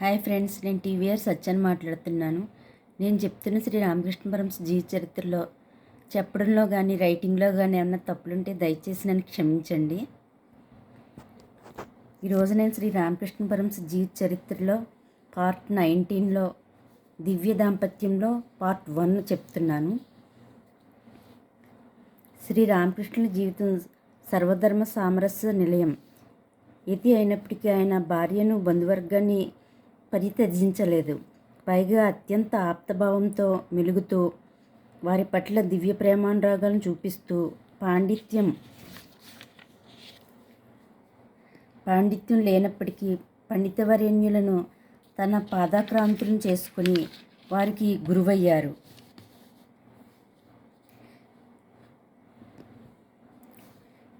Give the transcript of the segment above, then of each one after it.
Hi friends నేను TVR సత్యాన్ని మాట్లాడుతున్నాను. నేను చెప్తున్న శ్రీ రామకృష్ణపురం పరమస్ జీవిత చరిత్రలో చెప్పడంలో కానీ రైటింగ్లో కానీ ఏమన్నా తప్పులుంటే దయచేసి నన్ను క్షమించండి. ఈరోజు నేను శ్రీ రామకృష్ణపురం పరమస్ జీవిత చరిత్రలో పార్ట్ నైన్టీన్లో దివ్య దాంపత్యంలో పార్ట్ వన్ చెప్తున్నాను. శ్రీ రామకృష్ణుల జీవితం సర్వధర్మ సామరస్య నిలయం. ఇది అయినప్పటికీ ఆయన భార్యను బంధువర్గాన్ని పరిత్యజించలేదు పైగా అత్యంత ఆప్తభావంతో మెలుగుతూ వారి పట్ల దివ్య ప్రేమానురాగాలను చూపిస్తూ పాండిత్యం పాండిత్యం లేనప్పటికీ పండితవరేణ్యులను తన పాదాక్రాంతులను చేసుకుని వారికి గురువయ్యారు.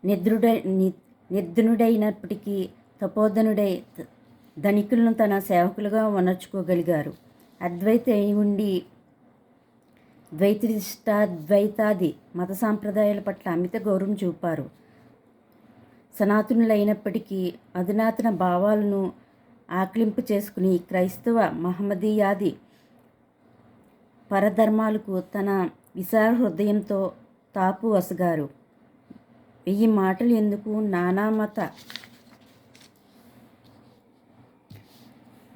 నిద్రుడై ని- తపోధనుడై ధనికులను తన సేవకులుగా వనర్చుకోగలిగారు. అద్వైత ఉండి ద్వైతిష్టాద్వైతాది మత సాంప్రదాయాల పట్ల అమిత గౌరవం చూపారు. సనాతనులైనప్పటికీ అధునాతన భావాలను ఆకలింపు చేసుకుని క్రైస్తవ మహమ్మదీయాది పరధర్మాలకు తన విశాల హృదయంతో తాపు వసగారు. వెయ్యి మాటలు ఎందుకు నానామత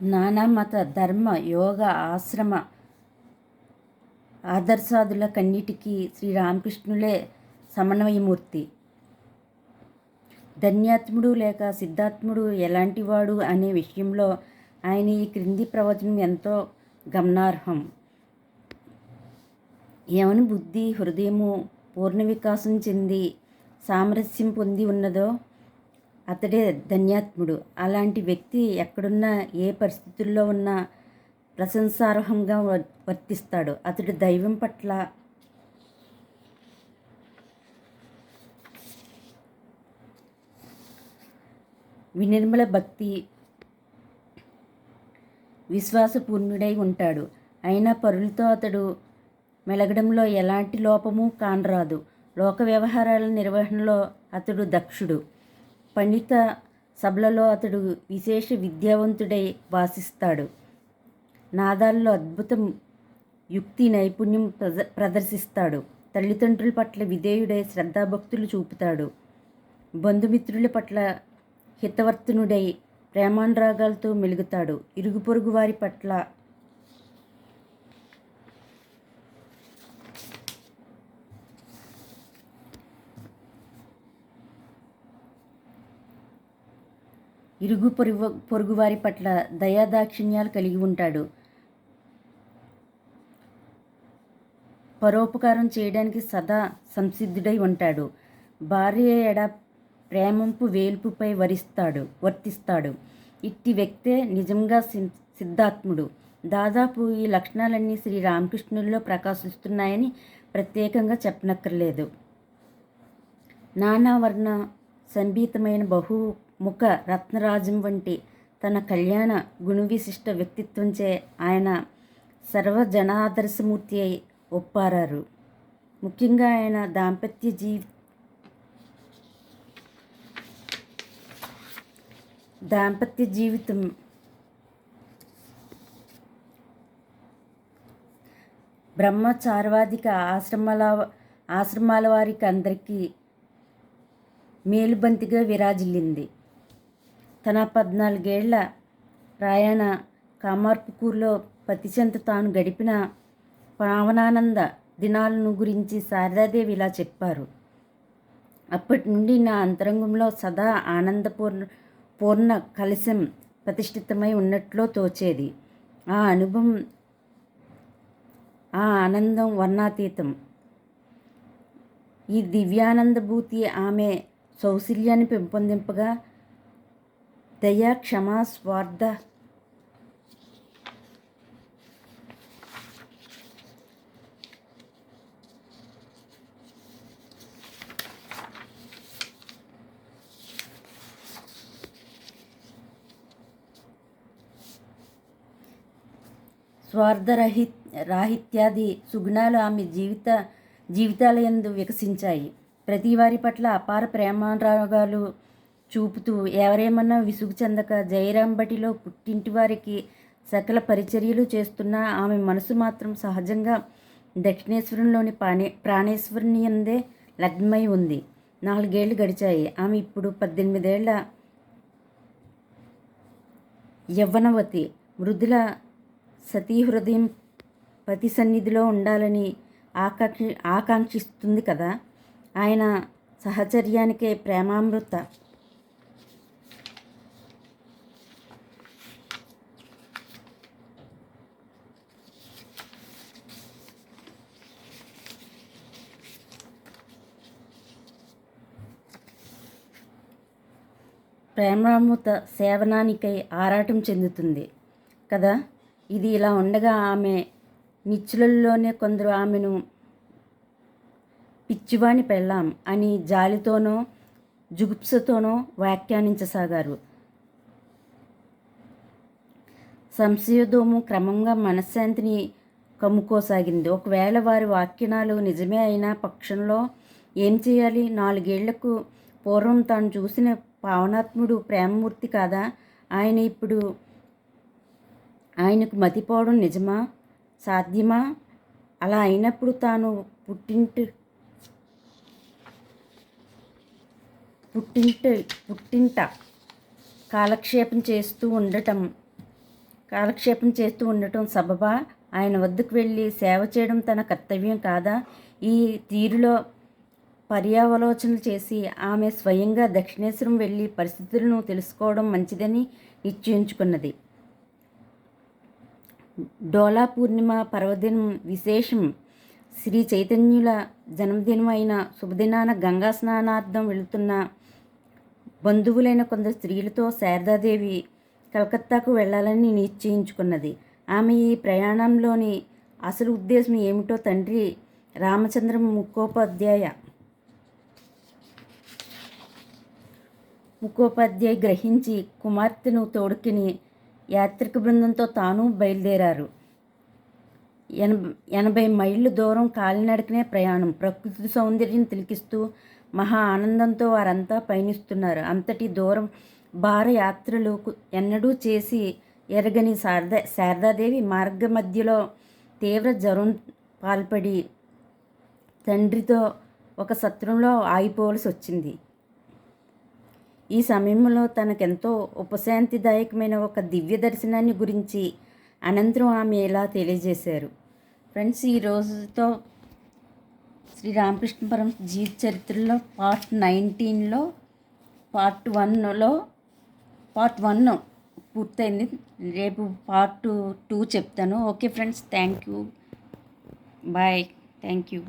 నానామత ధర్మ యోగ ఆశ్రమ ఆదర్శాదుల కన్నిటికీ శ్రీరామకృష్ణులే సమన్వయమూర్తి. ధన్యాత్ముడు లేక సిద్ధాత్ముడు ఎలాంటివాడు అనే విషయంలో ఆయన ఈ క్రింది ప్రవచనం ఎంతో గమనార్హం. ఎవని బుద్ధి హృదయము పూర్ణ వికాసం చెంది సామరస్యం పొంది ఉన్నదో అతడే ధన్యాత్ముడు. అలాంటి వ్యక్తి ఎక్కడున్నా ఏ పరిస్థితుల్లో ఉన్నా ప్రశంసార్హంగా వ- వర్తిస్తాడు. అతడు దైవం పట్ల వినిర్మల భక్తి విశ్వాసపూర్ణుడై ఉంటాడు. అయినా పరులతో అతడు మెలగడంలో ఎలాంటి లోపము కానరాదు. లోక వ్యవహారాల నిర్వహణలో అతడు దక్షుడు. పండిత సభలలో అతడు విశేష విద్యావంతుడై వాసిస్తాడు. నాదాల్లో అద్భుతం యుక్తి నైపుణ్యం ప్రద ప్రదర్శిస్తాడు. తల్లిదండ్రుల పట్ల విధేయుడై శ్రద్ధాభక్తులు చూపుతాడు. బంధుమిత్రుల పట్ల హితవర్తనుడై ప్రేమానురాగాలతో మెలుగుతాడు. ఇరుగు పొరుగు వారి పట్ల ఇరుగు పొరుగు పొరుగువారి పట్ల దయాదాక్షిణ్యాలు కలిగి ఉంటాడు. పరోపకారం చేయడానికి సదా సంసిద్ధుడై ఉంటాడు. భార్య ఎడ ప్రేమంపు వేల్పుపై వరిస్తాడు వర్తిస్తాడు. ఇట్టి వ్యక్తే నిజంగా సి- సిద్ధాత్ముడు. దాదాపు ఈ లక్షణాలన్నీ శ్రీ రామకృష్ణుల్లో ప్రకాశిస్తున్నాయని ప్రత్యేకంగా చెప్పనక్కర్లేదు. నానావర్ణ సంభీతమైన ముఖ రత్నరాజం వంటి తన కళ్యాణ గుణవిశిష్ట వ్యక్తిత్వంచే ఆయన సర్వజనాదర్శమూర్తి అయి ఒప్పారారు. ముఖ్యంగా ఆయన దాంపత్య జీవి దాంపత్య జీవితం బ్రహ్మచార్వాదిక ఆశ్రమాల ఆశ్రమాల వారికి అందరికీ మేలుబంతిగా విరాజిల్లింది. తన పద్నాలుగేళ్ళ ప్రయాణ కామార్పుకూర్లో పతిచెంత తాను గడిపిన పావనానంద దినాలను గురించి శారదాదేవి ఇలా చెప్పారు. అప్పటి నుండి నా అంతరంగంలో సదా ఆనందపూర్ణ పూర్ణ కలశం ప్రతిష్ఠితమై ఉన్నట్లో తోచేది. ఆ అనుభవం ఆ ఆనందం వర్ణాతీతం. ఈ దివ్యానందభూతి ఆమె సౌశల్యాన్ని పెంపొందింపగా దయా క్షమా స్వార్థ. స్వార్థరహి రాహిత్యాది సుగుణాలు ఆమె జీవిత జీవితాలయందు వికసించాయి. ప్రతి వారి పట్ల అపార ప్రేమానురాగాలు చూపుతూ ఎవరేమన్నా విసుగు చెందక జయరాంబటిలో పుట్టింటి వారికి సకల పరిచర్యలు చేస్తున్న ఆమె మనసు మాత్రం సహజంగా దక్షిణేశ్వరంలోని పాణే ప్రాణేశ్వరుని అందే లగ్నమై ఉంది. నాలుగేళ్ళు గడిచాయి. ఆమె ఇప్పుడు పద్దెనిమిదేళ్ళ యవ్వనవతి. మృదుల సతీ హృదయం పతి సన్నిధిలో ఉండాలని ఆకాంక్షి ఆకాంక్షిస్తుంది కదా. ఆయన సహచర్యానికే ప్రేమామృత. ప్రేమామృత సేవనానికై ఆరాటం చెందుతుంది. కదా? ఇది ఇలా ఉండగా ఆమె నిచ్చులలోనే కొందరు ఆమెను పిచ్చివాణి పెళ్ళాం అని జాలితోనో జుగుప్సతోనో వ్యాఖ్యానించసాగారు. సంశయదోము క్రమంగా మనశ్శాంతిని కమ్ముకోసాగింది. ఒకవేళ వారి వాక్యనాలు నిజమే అయిన పక్షంలో ఏం చేయాలి? నాలుగేళ్ళకు పూర్వం తాను చూసిన పావనాత్ముడు ప్రేమమూర్తి కాదా? ఆయన ఇప్పుడు ఆయనకు మతిపోవడం నిజమా? సాధ్యమా? అలా అయినప్పుడు తాను పుట్టింటి పుట్టింట పుట్టింట కాలక్షేపం చేస్తూ ఉండటం కాలక్షేపం చేస్తూ ఉండటం సబబా? ఆయన వద్దకు వెళ్ళి సేవ చేయడం తన కర్తవ్యం కాదా? ఈ తీరులో పర్యావలోచనలు చేసి ఆమె స్వయంగా దక్షిణేశ్వరం వెళ్ళి పరిస్థితులను తెలుసుకోవడం మంచిదని నిశ్చయించుకున్నది. డోలా పూర్ణిమ పర్వదినం విశేషం శ్రీ చైతన్యుల జన్మదినం అయిన శుభదినాన గంగా స్నానార్థం వెళుతున్న బంధువులైన కొందరు స్త్రీలతో శారదాదేవి కలకత్తాకు వెళ్ళాలని నిశ్చయించుకున్నది. ఆమె ఈ ప్రయాణంలోని అసలు ఉద్దేశం ఏమిటో తండ్రి రామచంద్ర ముఖోపాధ్యాయ ముఖోపాధ్యాయ్ గ్రహించి కుమార్తెను తోడుకిని యాత్రిక బృందంతో తాను బయలుదేరారు. ఎనభై ఎనభై మైళ్ళు దూరం కాలినడకనే ప్రయాణం. ప్రకృతి సౌందర్యం తిలికిస్తూ మహా ఆనందంతో వారంతా పయనిస్తున్నారు. అంతటి దూరం భార యాత్రలు ఎన్నడూ చేసి ఎరగని శారదా శారదాదేవి మార్గ మధ్యలో తీవ్ర జ్వరం పాల్పడి తండ్రితో ఒక సత్రంలో ఆగిపోవలసి వచ్చింది ఈ సమయంలో తనకెంతో ఉపశాంతిదాయకమైన ఒక దివ్య దర్శనాన్ని గురించి అనంతరం ఆమె ఇలా తెలియజేశారు. ఫ్రెండ్స్ ఈ రోజుతో శ్రీ రామకృష్ణ పరం జీవిత చరిత్రలో పార్ట్ నైన్టీన్లో పార్ట్ వన్లో పార్ట్ వన్ పూర్తయింది. రేపు పార్ట్ టూ చెప్తాను. Okay friends thank you. Bye. Thank you.